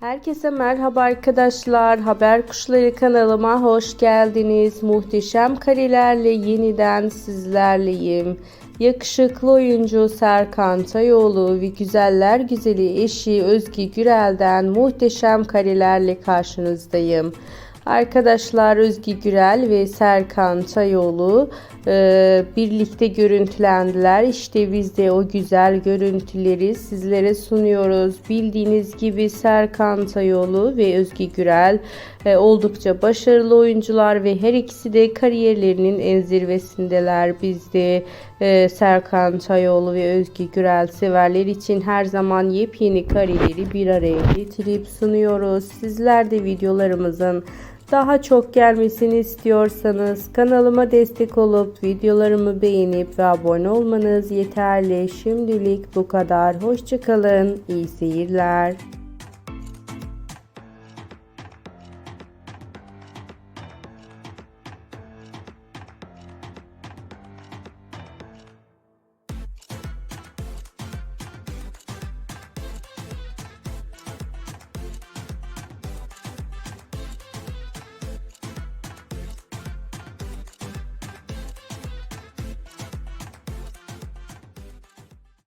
Herkese merhaba arkadaşlar. Haber Kuşları kanalıma hoş geldiniz. Muhteşem karelerle yeniden sizlerleyim. Yakışıklı oyuncu Serkan Tayoğlu ve güzeller güzeli eşi Özge Gürel'den muhteşem karelerle karşınızdayım. Arkadaşlar Özge Gürel ve Serkan Tayoğlu e, birlikte görüntülendiler. İşte biz de o güzel görüntüleri sizlere sunuyoruz. Bildiğiniz gibi Serkan Tayoğlu ve Özge Gürel e, oldukça başarılı oyuncular ve her ikisi de kariyerlerinin en zirvesindeler. Biz de e, Serkan Tayoğlu ve Özge Gürel severler için her zaman yepyeni kareleri bir araya getirip sunuyoruz. Sizler de videolarımızın daha çok gelmesini istiyorsanız kanalıma destek olup videolarımı beğenip ve abone olmanız yeterli. Şimdilik bu kadar. Hoşçakalın. İyi seyirler.